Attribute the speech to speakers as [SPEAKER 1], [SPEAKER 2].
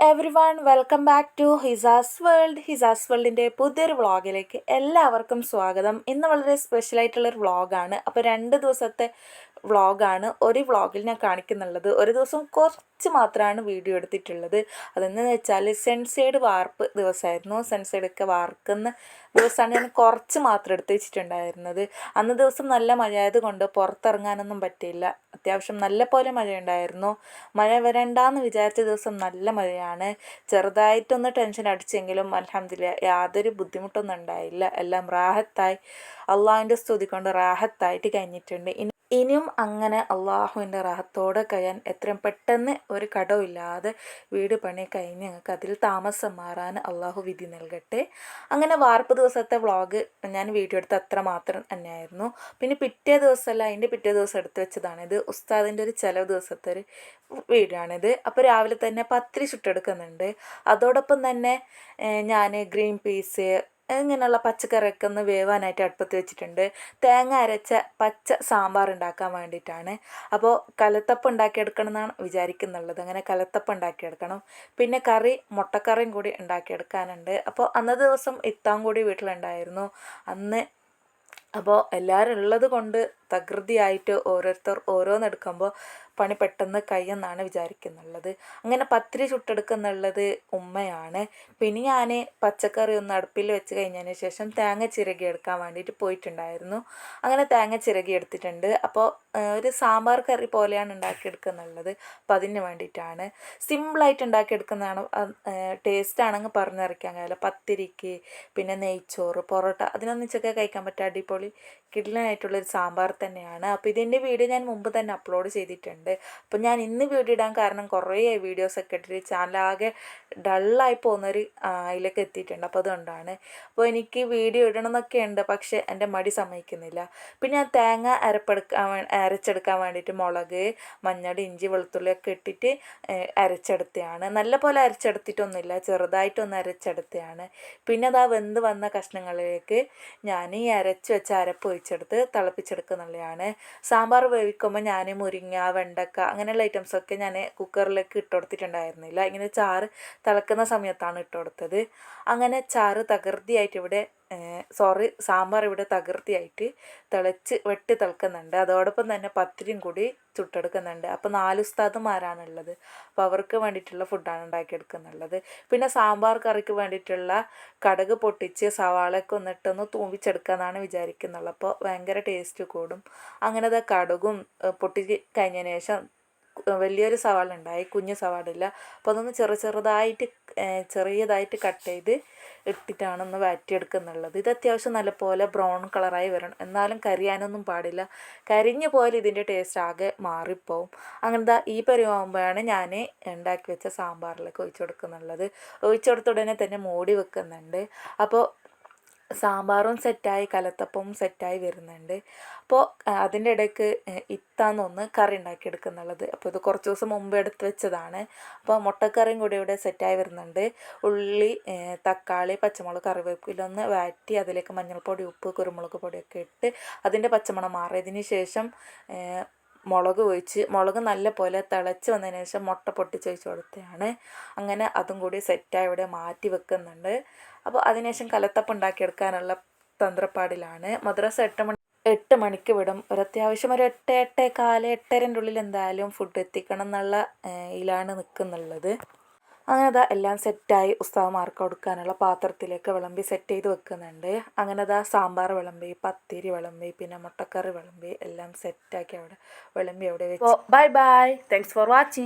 [SPEAKER 1] Everyone welcome back to Hisas world Hisas വേൾഡിന്റെ പുതിയൊരു വ്ളോഗിലേക്ക് എല്ലാവർക്കും സ്വാഗതം. ഇന്ന് വളരെ സ്പെഷ്യലായിട്ടുള്ളൊരു വ്ളോഗാണ്. അപ്പോൾ രണ്ട് ദിവസത്തെ വ്ളോഗാണ്. ഒരു വ്ളോഗിൽ ഞാൻ കാണിക്കുന്നുള്ളത്. ഒരു ദിവസം കുറച്ച് മാത്രമാണ് വീഡിയോ എടുത്തിട്ടുള്ളത്. അതെന്ന് വെച്ചാൽ സെൻസൈഡ് വാർപ്പ് ദിവസമായിരുന്നു. സെൻസൈഡൊക്കെ വാർക്കുന്ന ദിവസമാണ് ഞാൻ കുറച്ച് മാത്രം എടുത്ത് വെച്ചിട്ടുണ്ടായിരുന്നത്. അന്ന് ദിവസം നല്ല മഴയായത് കൊണ്ട് പുറത്തിറങ്ങാനൊന്നും പറ്റിയില്ല. അത്യാവശ്യം നല്ല പോലെ മഴയുണ്ടായിരുന്നു. മഴ വരണ്ടാന്ന് വിചാരിച്ച ദിവസം നല്ല മഴയാണ്. ചെറുതായിട്ടൊന്ന് ടെൻഷൻ അടിച്ചെങ്കിലും അലഹമില്ല യാതൊരു ബുദ്ധിമുട്ടൊന്നും ഉണ്ടായില്ല. എല്ലാം റാഹത്തായി. അള്ളാഹിന്റെ സ്തുതി കൊണ്ട് റാഹത്തായിട്ട് കഴിഞ്ഞിട്ടുണ്ട്. ഇനി ഇനിയും അങ്ങനെ അള്ളാഹുവിന്റെ റാഹത്തോടെ കഴിയാൻ എത്രയും പെട്ടെന്ന് ഒരു കടമില്ലാതെ വീട് പണി കഴിഞ്ഞ് ഞങ്ങൾക്ക് അതിൽ താമസം മാറാൻ അള്ളാഹു വിധി നൽകട്ടെ. അങ്ങനെ വാർപ്പ് ദിവസത്തെ വ്ളോഗ് ഞാൻ വീഡിയോ എടുത്ത് അത്ര മാത്രം തന്നെയായിരുന്നു. പിന്നെ പിറ്റേ ദിവസമല്ല അതിന്റെ പിറ്റേ ദിവസം എടുത്ത് വെച്ചതാണിത് ഉസ്താദിന്റെ ഒരു ചിലവ് ദിവസത്തെ ഒരു വീഡിയോ ആണിത് അപ്പോൾ രാവിലെ തന്നെ പത്തിരി ചുട്ടെടുക്കുന്നുണ്ട്. അതോടൊപ്പം തന്നെ ഞാൻ ഗ്രീൻ പീസ് ഇങ്ങനെയുള്ള പച്ചക്കറിയൊക്കെ ഒന്ന് വേവാനായിട്ട് അടുപ്പത്ത് വെച്ചിട്ടുണ്ട്. തേങ്ങ അരച്ച പച്ച സാമ്പാർ ഉണ്ടാക്കാൻ വേണ്ടിയിട്ടാണ്. അപ്പോൾ കലത്തപ്പം ഉണ്ടാക്കിയെടുക്കണം എന്നാണ് വിചാരിക്കുന്നുള്ളത്. അങ്ങനെ കലത്തപ്പം ഉണ്ടാക്കിയെടുക്കണം. പിന്നെ കറി മുട്ടക്കറിയും കൂടി ഉണ്ടാക്കിയെടുക്കാനുണ്ട്. അപ്പോൾ അന്നേ ദിവസം ഇത്താൻ കൂടി വീട്ടിലുണ്ടായിരുന്നു. അന്ന് അപ്പോൾ എല്ലാവരും ഉള്ളത് കൊണ്ട് തകൃതിയായിട്ട് ഓരോരുത്തർ ഓരോന്നെടുക്കുമ്പോൾ പണി പെട്ടെന്ന് കഴിയെന്നാണ് വിചാരിക്കുന്നുള്ളത്. അങ്ങനെ പത്തിരി ചുട്ടെടുക്കുന്നുള്ളത് ഉമ്മയാണ്. പിന്നെ ഞാൻ പച്ചക്കറി ഒന്ന് അടുപ്പിൽ വെച്ച് കഴിഞ്ഞതിന് ശേഷം തേങ്ങ ചിരകി എടുക്കാൻ വേണ്ടിയിട്ട് പോയിട്ടുണ്ടായിരുന്നു. അങ്ങനെ തേങ്ങ ചിരകി എടുത്തിട്ടുണ്ട്. അപ്പോൾ ഒരു സാമ്പാർ കറി പോലെയാണ് ഉണ്ടാക്കിയെടുക്കുന്നുള്ളത്. അപ്പം അതിന് വേണ്ടിയിട്ടാണ്. സിമ്പിളായിട്ട് ഉണ്ടാക്കിയെടുക്കുന്നതാണ് ടേസ്റ്റ് ആണെങ്കിൽ പറഞ്ഞറിയിക്കാൻ കഴിയില്ല. പത്തിരിക്ക് പിന്നെ നെയ്ച്ചോറ് പൊറോട്ട അതിനൊന്നിച്ചൊക്കെ കഴിക്കാൻ പറ്റുക അടിപൊളി കിഡിലനായിട്ടുള്ളൊരു സാമ്പാർ തന്നെയാണ്. അപ്പോൾ ഇതിന്റെ വീഡിയോ ഞാൻ മുമ്പ് തന്നെ അപ്ലോഡ് ചെയ്തിട്ടുണ്ട്. അപ്പോൾ ഞാൻ ഇന്ന് വീഡിയോ ഇടാൻ കാരണം കുറേ വീഡിയോസൊക്കെ ഇട്ടിട്ട് ചാനലാകെ ഡള്ളായി പോകുന്നൊരു അതിലേക്ക് എത്തിയിട്ടുണ്ട്. അപ്പോൾ അതുകൊണ്ടാണ്. അപ്പോൾ എനിക്ക് വീഡിയോ ഇടണം എന്നൊക്കെ ഉണ്ട് പക്ഷേ എന്റെ മടി സമ്മതിക്കുന്നില്ല. പിന്നെ ഞാൻ തേങ്ങ അരപ്പെടുക്കാൻ അരച്ചെടുക്കാൻ വേണ്ടിയിട്ട് മുളക് മഞ്ഞൾ ഇഞ്ചി വെളുത്തുള്ളി ഒക്കെ ഇട്ടിട്ട് അരച്ചെടുത്തതാണ് നല്ല പോലെ അരച്ചെടുത്തിട്ടൊന്നുമില്ല. ചെറുതായിട്ടൊന്ന് അരച്ചെടുത്തതാണ് പിന്നെ അതാ വെന്ത് വന്ന കഷ്ണങ്ങളിലേക്ക് ഞാൻ ഈ അരച്ച് വെച്ച അരപ്പ് ഒഴിച്ചെടുത്ത് തിളപ്പിച്ചെടുക്കുന്നുള്ളതാണ് സാമ്പാർ വേവിക്കുമ്പോൾ ഞാൻ മുരിങ്ങ വെണ്ടക്ക അങ്ങനെയുള്ള ഐറ്റംസൊക്കെ ഞാൻ കുക്കറിലേക്ക് ഇട്ട് കൊടുത്തിട്ടുണ്ടായിരുന്നില്ല ഇങ്ങനെ ചാറ് തിളക്കുന്ന സമയത്താണ് ഇട്ട് കൊടുത്തത് അങ്ങനെ ചാറ് തകൃതിയായിട്ട് ഇവിടെ സോറി സാമ്പാർ ഇവിടെ തകൃതിയായിട്ട് തിളച്ച് വെട്ടി തിളക്കുന്നുണ്ട്. അതോടൊപ്പം തന്നെ പത്തിരിയും കൂടി ചുട്ടെടുക്കുന്നുണ്ട്. അപ്പോൾ നാല് ഉസ്താദുമാരാണുള്ളത്. അപ്പോൾ അവർക്ക് വേണ്ടിയിട്ടുള്ള ഫുഡാണ് ഉണ്ടാക്കിയെടുക്കുന്നുള്ളത്. പിന്നെ സാമ്പാർ കറിക്ക് വേണ്ടിയിട്ടുള്ള കടക് പൊട്ടിച്ച് സവാളയൊക്കെ ഒന്നിട്ടൊന്ന് തൂമ്പിച്ചെടുക്കാമെന്നാണ് വിചാരിക്കുന്നുള്ളത് അപ്പോൾ ഭയങ്കര ടേസ്റ്റ് കൂടും. അങ്ങനെ കടുകും പൊട്ടി കഴിഞ്ഞതിന് ശേഷം വലിയൊരു സവാള ഉണ്ടായി കുഞ്ഞു സവാളില്ല. അപ്പോൾ അതൊന്ന് ചെറു ചെറുതായിട്ട് ചെറിയതായിട്ട് കട്ട് ചെയ്ത് ഇട്ടിട്ടാണ് ഒന്ന് വാറ്റിയെടുക്കുന്നുള്ളത്. ഇത് അത്യാവശ്യം നല്ലപോലെ ബ്രൗൺ കളറായി വരണം. എന്നാലും കരിയാനൊന്നും പാടില്ല. കരിഞ്ഞു പോയാൽ ഇതിന്റെ ടേസ്റ്റ് ആകെ മാറിപ്പോവും. അങ്ങനത്തെ ഈ പരിവാകുമ്പോഴാണ് ഞാൻ ഉണ്ടാക്കി വെച്ച സാമ്പാറിലേക്ക് ഒഴിച്ചു കൊടുക്കുന്നുള്ളത്. ഒഴിച്ചു കൊടുത്ത ഉടനെ തന്നെ മൂടി വെക്കുന്നുണ്ട്. അപ്പോൾ സാമ്പാറും സെറ്റായി കലത്തപ്പവും സെറ്റായി വരുന്നുണ്ട്. അപ്പോൾ അതിന്റെ ഇടയ്ക്ക് ഇത്താന്നൊന്ന് കറി ഉണ്ടാക്കിയെടുക്കുന്നുള്ളത്. അപ്പോൾ ഇത് കുറച്ച് ദിവസം മുമ്പ് എടുത്ത് വെച്ചതാണ്. അപ്പോൾ മുട്ടക്കറിയും കൂടി ഇവിടെ സെറ്റായി വരുന്നുണ്ട്. ഉള്ളി തക്കാളി പച്ചമുളക് കറിവേപ്പിലൊന്ന് വാറ്റി അതിലേക്ക് മഞ്ഞൾപ്പൊടി ഉപ്പ് കുരുമുളക് പൊടിയൊക്കെ ഇട്ട് അതിന്റെ പച്ചമണം മാറിയതിന് ശേഷം മുളക് ഒഴിച്ച് മുളക് നല്ല പോലെ തിളച്ച് വന്നതിന് ശേഷം മുട്ട പൊട്ടിച്ചൊഴിച്ച് കൊടുത്തതാണ്. അങ്ങനെ അതും കൂടി സെറ്റായി ഇവിടെ മാറ്റി വെക്കുന്നുണ്ട്. അപ്പോൾ അതിനുശേഷം കലത്തപ്പം ഉണ്ടാക്കിയെടുക്കാനുള്ള തന്ത്രപ്പാടിലാണ്. മദ്രസ എട്ട് മണി എട്ട് മണിക്ക് വിടും. ഒരു അത്യാവശ്യം ഒരു എട്ട് എട്ട് കാൽ എട്ടരന്റെ ഉള്ളിൽ എന്തായാലും ഫുഡ് എത്തിക്കണം എന്നുള്ള ഇതിലാണ് നിൽക്കുന്നുള്ളത് അങ്ങനെ അതാ എല്ലാം സെറ്റായി ഉസ്താവമാർക്ക് കൊടുക്കാനുള്ള പാത്രത്തിലേക്ക് വിളമ്പി സെറ്റ് ചെയ്ത് വെക്കുന്നുണ്ട്. അങ്ങനെ അതാ സാമ്പാർ വിളമ്പി പത്തിരി വിളമ്പി പിന്നെ മുട്ടക്കറി വിളമ്പി എല്ലാം സെറ്റാക്കി അവിടെ വിളമ്പി അവിടെ വെച്ച്. Bye bye thanks for watching